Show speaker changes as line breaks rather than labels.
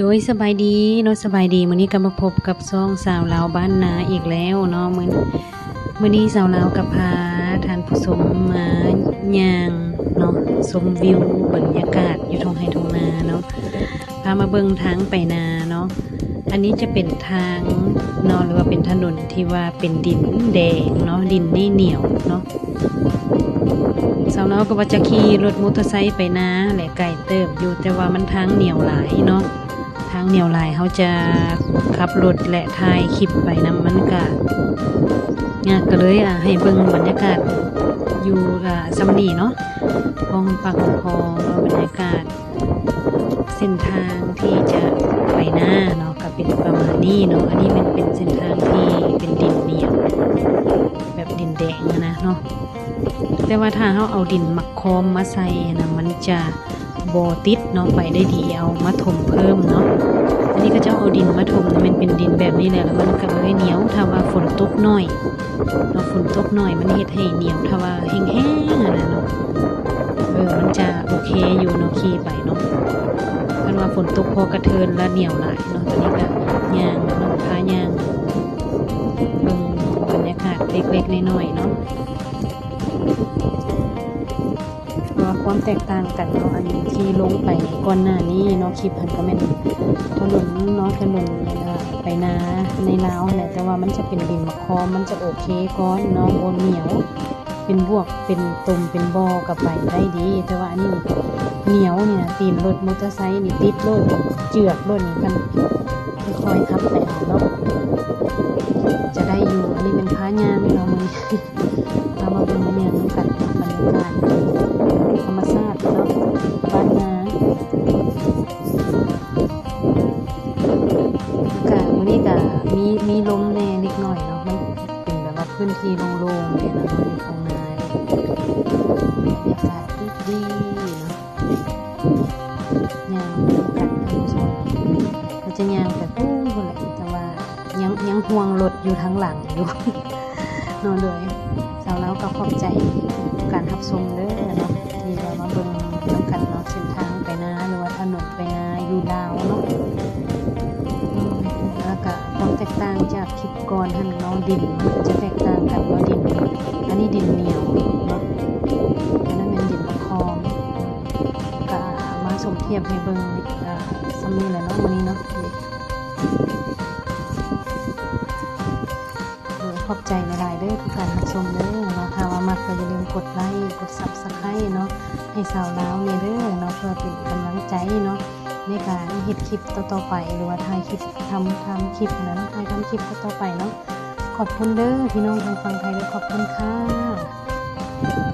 โดยสบายดีเนาะสบายดีมื้อนี้ก็มาพบกับซ่องสาวลาวบ้านนาอีกแล้วเนาะมื้อมื้อนี้สาวลาวก็พาท่านผู้ชมมาย่างเนาะชมวิวบรรยากาศอยู่ทงไฮทงนาเนาะพามาเบิ่งทางไปนาเนาะอันนี้จะเป็นทางเนาะหรือว่าเป็นถนนที่ว่าเป็นดินแดงเนาะดินนี่เหนียวเนาะสาวน้อยก็ว่าจะขี่รถมอเตอร์ไซค์ไปนะแหละไก่เติบอยู่แต่ว่ามันทางเหนียวหลายเนาะ ทางเหนียวลายเขาจะขับรถและถ่ายคลิปไปนำมันก็ยากก็เลยอะให้เบิ่งบรรยากาศอยู่กับซัมนี่เนาะพองปักพอบรรยากาศ เส้นทางที่จะไปหน้าเนาะก็เป็นประมาณนี้เนาะอันนี้มันเป็นเส้นทางที่เป็นดินเหนียวแบบดินแดงนะเนาะแต่ว่าถ้าเราเอาดินมักคอมมาใส่นะมันจะ โบติดเนาะไปได้ดีเอามาถมเพิ่มเนาะอันนี้ก็จะเอาดินมาถมมันเป็นดินแบบนี้แหละแล้วมันก็เลยเหนียวถ้าว่าฝนตกหน่อยเนาะฝนตกหน่อยมันเฮ็ดให้เหนียวถ้าว่าแห้งๆอะนะเนาะเออมันจะโอเคอยู่เนาะขี่ไปเนาะคันว่าฝนตกพอกระเทินแล้วเหนียวหลายเนาะตอนนี้ก็ยางเนาะพายางเบิ่งบรรยากาศเล็กๆน้อยๆเนาะ ความแตกต่างกันเนาะอันนี้ที่ลงไปก่อนหน้านี้เนาะคลิปพันก็แม่นถนนเนาะถนนไปนาในลาวแหละแต่ว่ามันจะเป็นดินมะคอมันจะโอเคก้อนเนาะบนเหนียว เป็นบวกเป็นตุ่มเป็นบอกับไปได้ดี แต่ว่าอันนี้เหนียวเนี่ยตีนรถมอเตอร์ไซค์นี่ติดรถเจือกรถนี่กันค่อยๆขับไปเอาเนาะจะได้อยู่อันนี้เป็นพายางเรามือเรามาเป็นเมียนกันบรรยากาศ มีลมแน่นิดหน่อยเนาะมันเป็นแบบว่าพื้นที่โล่งๆเลยนะบริของนาบรรยากาศดีๆเนาะยางกันท่านผู้ชมเราจะยางแต่ตู้คนละแต่ว่ายังยังห่วงรถอยู่ทั้งหลังอยู่นอนเลยสาวแล้วก็ขอบใจการทับชมเด้อเนาะที่เรามาเบิ่งน้ำกันเนาะเส้นทาง จากคลิปก่อนท่านเนาะดินจะแตกต่างกันว่าดิน อันนี้ดินเหนียวเนาะอันนั้นเป็นดินมะคอมก็มาสมเทียบให้เบิ่งอ่าซ้ำนี่แหละเนาะวันนี้เนาะขอบใจหลายๆด้อทุกการรับชมเด้อเนาะถ้าว่ามักก็อย่าลืมกดไลค์กด Subscribe เนาะให้สาวลาวเนี่ยเด้อเนาะเพื่อเป็นกำลังใจเนาะ ในการเฮ็ดคลิปต่อๆไป หรือว่าถ่ายคลิปทำทำคลิปนั้นถ่ายทำคลิปต่อๆไปเนาะขอบคุณเด้อพี่น้องทางฟังไทยด้วยขอบคุณค่ะ